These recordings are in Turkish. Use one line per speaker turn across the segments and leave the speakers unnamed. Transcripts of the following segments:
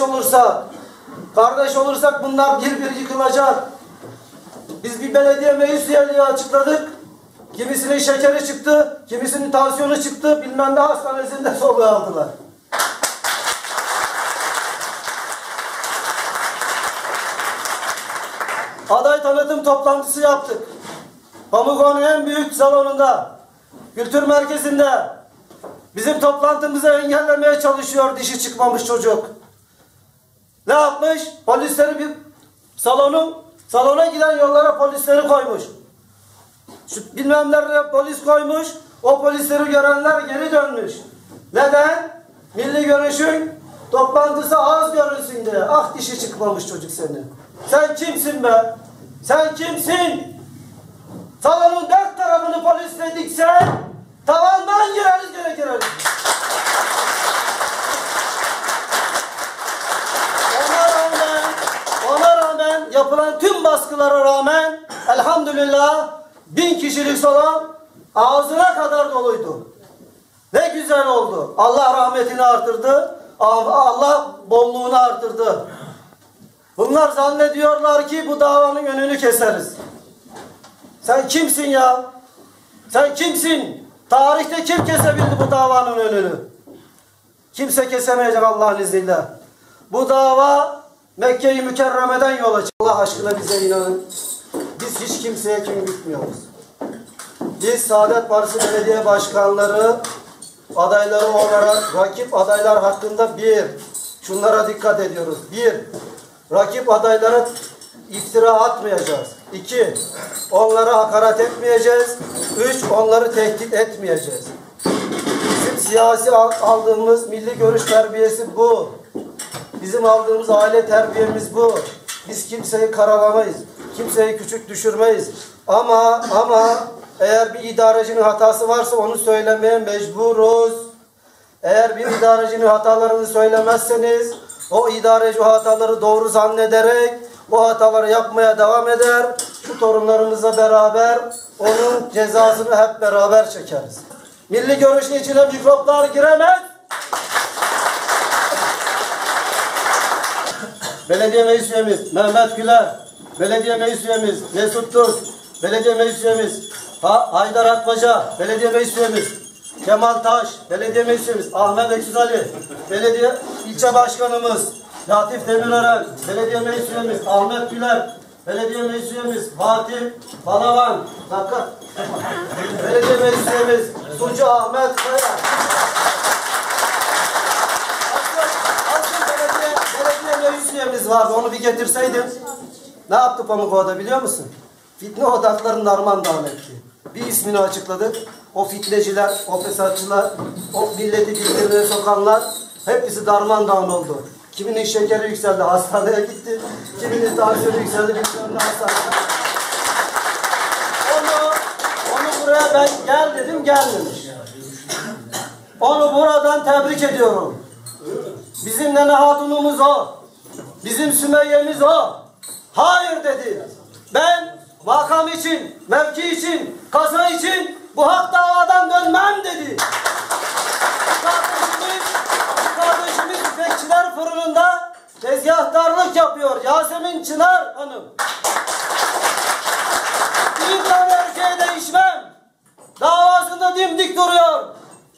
olursak, kardeş olursak bunlar bir bir yıkılacak. Biz bir belediye meclis üyeliği açıkladık. Kimisinin şekeri çıktı, kimisinin tansiyonu çıktı, bilmem ne hastanesinde soluğu aldılar. Aday tanıtım toplantısı yaptık. Pamukova'nın en büyük salonunda, kültür merkezinde bizim toplantımızı engellemeye çalışıyor dişi çıkmamış çocuk. Ne yapmış? Polisleri bir salonun salona giden yollara polisleri koymuş. Şu bilmem nerede polis koymuş. O polisleri görenler geri dönmüş. Neden? Milli görüşün toplantısı az görünsün diye. Ah dişi çıkmamış çocuk senin. Sen kimsin be? Sen kimsin? Salonun dört tarafını polisle baskılara rağmen elhamdülillah bin kişilik salon ağzına kadar doluydu. Ne güzel oldu. Allah rahmetini artırdı. Allah bolluğunu artırdı. Bunlar zannediyorlar ki bu davanın önünü keseriz. Sen kimsin ya? Sen kimsin? Tarihte kim kesebildi bu davanın önünü? Kimse kesemeyecek Allah'ın izniyle. Bu dava Mekke-i Mükerreme'den yola çıktı. Allah aşkına bize inanın. Biz hiç kimseye kim gitmiyoruz. Biz Saadet Partisi Belediye Başkanları adayları olarak rakip adaylar hakkında bir, şunlara dikkat ediyoruz. Bir, rakip adaylara iftira atmayacağız. İki, onlara hakaret etmeyeceğiz. Üç, onları tehdit etmeyeceğiz. Bizim siyasi aldığımız milli görüş terbiyesi bu. Bizim aldığımız aile terbiyemiz bu. Biz kimseyi karalamayız. Kimseyi küçük düşürmeyiz. Ama ama eğer bir idarecinin hatası varsa onu söylemeye mecburuz. Eğer bir idarecinin hatalarını söylemezseniz o idareci hataları doğru zannederek o hataları yapmaya devam eder. Şu torunlarımızla beraber onun cezasını hep beraber çekeriz. Milli görüşün içine mikroplar giremez. Belediye meclis üyemiz Mehmet Güler, belediye meclis üyemiz Mesut Tuz, belediye meclis üyemiz ha Haydar Atmaca, belediye meclis üyemiz Kemal Taş, belediye meclis üyemiz Ahmet Eksüz Ali, belediye ilçe başkanımız Latif Demirören, belediye meclis üyemiz Ahmet Güler, belediye meclis üyemiz Fatih Balaban, dakika, belediye meclis üyemiz Sucu Ahmet Kaya. Meclis üyemiz vardı. Onu bir getirseydin. Ne yaptı Pamukova'da biliyor musun? Fitne odaklarını darmadağın etti. Bir ismini açıkladık. O fitneciler, o fesatçılar, o milleti birbirine sokanlar hepsi darmadağın oldu. Kiminin şekeri yükseldi, hastaneye gitti. Kiminin tansiyonu yükseldi, bilmem hastaneye. Onu, onu buraya ben gel dedim, gelmemiş. Onu buradan tebrik ediyorum. Bizim nene hatunumuz o. Bizim Sümeyye'miz o. Hayır dedi. Ben makam için, mevki için, kasa için bu hak davadan dönmem dedi. Kardeşimiz, kardeşimiz bekçiler fırınında tezgahtarlık yapıyor. Yasemin Çınar Hanım. Bir tane erkeğe değişmem. Davasında dimdik duruyor.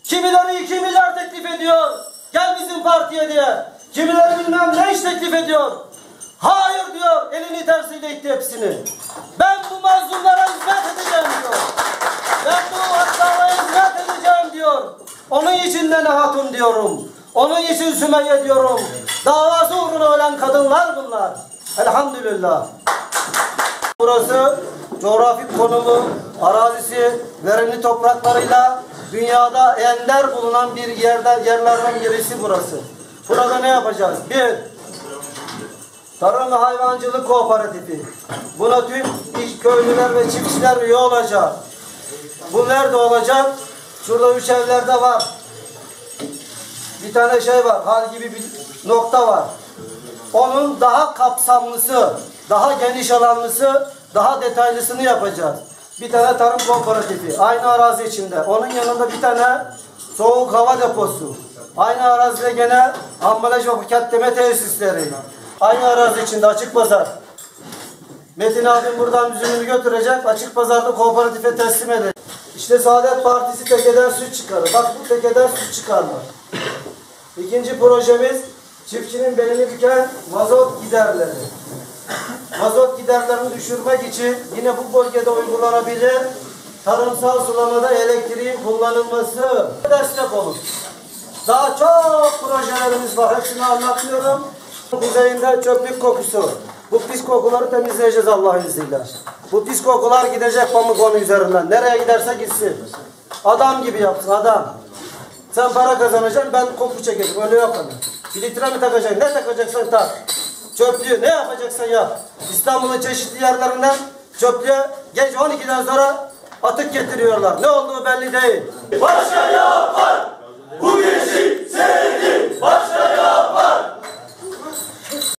Kimileri iki milyar teklif ediyor. Gel bizim partiye diye. Kimileri bilmem ne iş teklif ediyor. Hayır diyor. Elini tersiyle itti hepsini. Ben bu mazlumlara hizmet edeceğim diyor. Ben bu hastalara hizmet edeceğim diyor. Onun için de ne hatun diyorum. Onun için Sümeyye diyorum. Davası uğruna ölen kadınlar bunlar. Elhamdülillah. Burası coğrafi konumu, arazisi, verimli topraklarıyla dünyada ender bulunan bir yerden yerlerden birisi burası. Burada ne yapacağız? Bir, tarım ve hayvancılık kooperatifi. Buna tüm iş köylüler ve çiftçiler üye olacak. Bu nerede olacak? Şurada üç evlerde var. Bir tane şey var, hal gibi bir nokta var. Onun daha kapsamlısı, daha geniş alanlısı, daha detaylısını yapacağız. Bir tane tarım kooperatifi, aynı arazi içinde. Onun yanında bir tane soğuk hava deposu. Aynı arazide gene ambalaj ve paketleme tesisleri. Aynı arazi içinde açık pazar. Metin abim buradan üzümünü götürecek, açık pazarda kooperatife teslim edecek. İşte Saadet Partisi tekeden süt çıkarır. Bak bu tekeden süt çıkarlar. İkinci projemiz çiftçinin belini büken mazot giderleri. Mazot giderlerini düşürmek için yine bu bölgede uygulanabilir tarımsal sulamada elektriğin kullanılması destek olur. Daha çok projelerimiz var. Hepsini anlatmıyorum. Kuzeyinde çöplük kokusu. Bu pis kokuları temizleyeceğiz Allah'ın izniyle. Bu pis kokular gidecek Pamukkonu üzerinden. Nereye giderse gitsin. Adam gibi yapsın adam. Sen para kazanacaksın ben koku çekeceğim. Öyle yok hani. Bir litre mi takacaksın? Ne takacaksan tak. Çöplüğü ne yapacaksan yap. İstanbul'un çeşitli yerlerinden çöplüğe gece 12'den sonra atık getiriyorlar. Ne olduğu belli değil.
Başka yapar bu gençlik